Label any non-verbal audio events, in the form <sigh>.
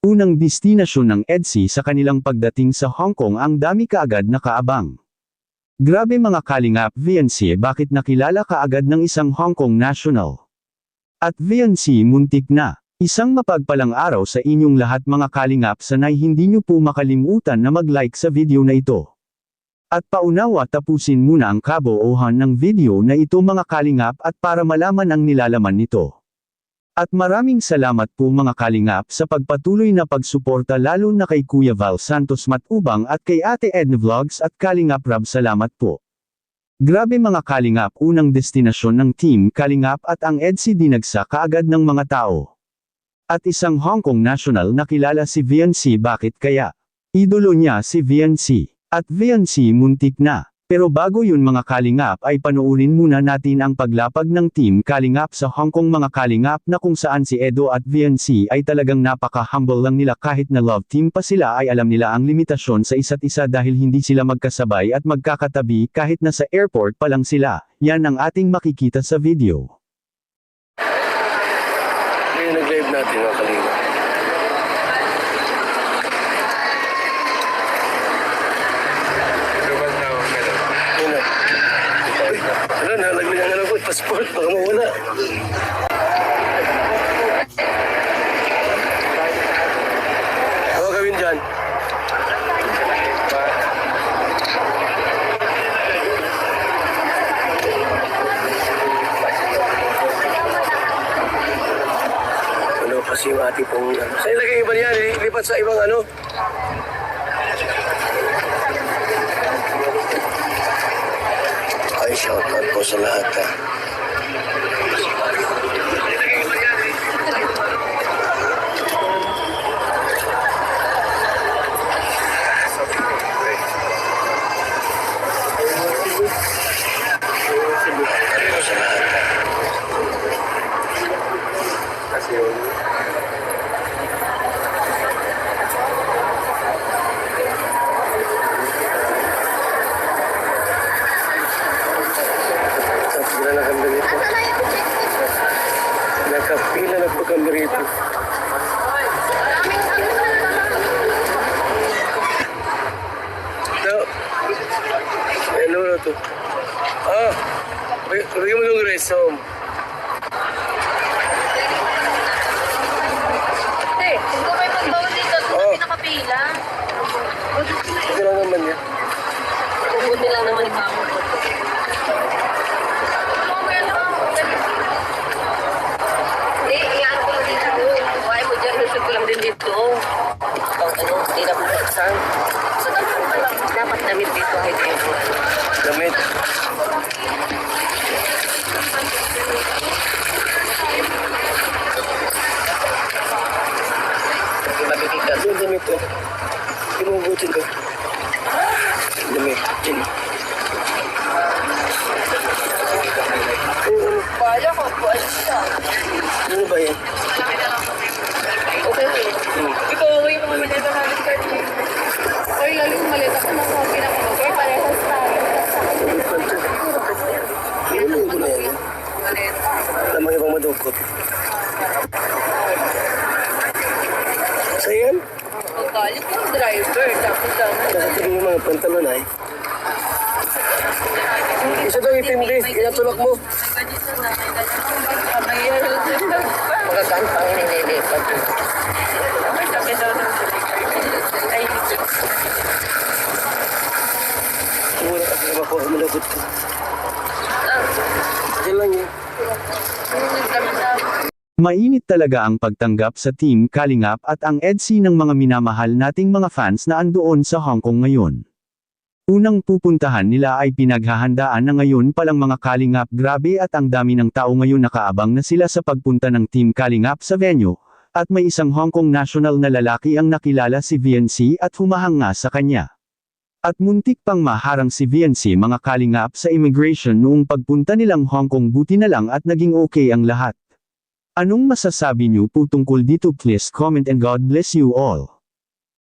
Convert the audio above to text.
Unang destinasyon ng EDSI sa kanilang pagdating sa Hong Kong ang dami kaagad na kaabang. Grabe mga kalingap VNC bakit nakilala kaagad ng isang Hong Kong national. At VNC muntik na. Isang mapagpalang araw sa inyong lahat mga kalingap sanay hindi nyo po makalimutan na mag-like sa video na ito. At paunawa tapusin muna ang kaboohan ng video na ito mga kalingap at para malaman ang nilalaman nito. At maraming salamat po mga kalingap sa pagpatuloy na pagsuporta lalo na kay Kuya Val Santos Matubang at kay Ate Edna Vlogs at Kalingap Rab salamat po. Grabe mga kalingap unang destinasyon ng Team Kalingap at ang EDSI dinagsa kaagad ng mga tao. At isang Hong Kong national na kilala si VNC bakit kaya? Idolo niya si VNC. At VNC muntik na. Pero bago yun mga kalingap ay panuurin muna natin ang paglapag ng Team Kalingap sa Hong Kong mga kalingap na kung saan si Edo at VNC ay talagang napaka-humble lang nila kahit na love team pa sila ay alam nila ang limitasyon sa isa't isa dahil hindi sila magkasabay at magkakatabi kahit nasa airport pa lang sila. Yan ang ating makikita sa video. Yung nag-live natin mga kalinga. Yun na. Ay, Ano, nalaglag ang passport, baka mawala. Ano gawin dyan? Ano kasi yung ating pong... Sa ilagay iba niyan, ilipat sa ibang ano? Ay, shout out po sa lahat ha. Po sa lahat ha. Nakapila na kami rito. Nakapila na po kami rito. No. Ano na to? Ah, bag- mo resume. Hey, kung ka may pagbawal dito, Oh. oh. nakapila. Ito lang naman yan. Pupunti lang naman yung bako. Hindi, iyan ko lang dito. Mo dito. Pang ano, hindi na buksan. So, dapat dapat damit dito kahit ito. Damit. Hindi mabibigat. Yung damit ko. Damit. Yan. Oo, Kaya ko, buhay siya. Ano ba yan? Okay. Hmm. Ikaw, okay yung mga maleta namin sa atin. Oy, lalo yung maleta ko na mga pinakamagay. Parehas tayo. Ano yung na yan? Alam mo ibang madukot. Sa yan? Magalit yung driver. Nakatingin yung mga pantalon ay. Isa daw itindi. Kaya tulak mo. Magagantang nililipat. <laughs> may sakit daw ng Ay, Wala kasi makuha mo lagot ko. Diyan lang yun. Mainit talaga ang pagtanggap sa Team Kalingap at ang EDSI ng mga minamahal nating mga fans na andoon sa Hong Kong ngayon. Unang pupuntahan nila ay pinaghahandaan na ngayon palang mga Kalingap grabe at ang dami ng tao ngayon nakaabang na sila sa pagpunta ng Team Kalingap sa venue, at may isang Hong Kong national na lalaki ang nakilala si VNC at humahanga sa kanya. At muntik pang maharang si VNC mga Kalingap sa immigration noong pagpunta nilang Hong Kong buti na lang at naging okay ang lahat. Anong masasabi niyo po tungkol dito please comment and God bless you all.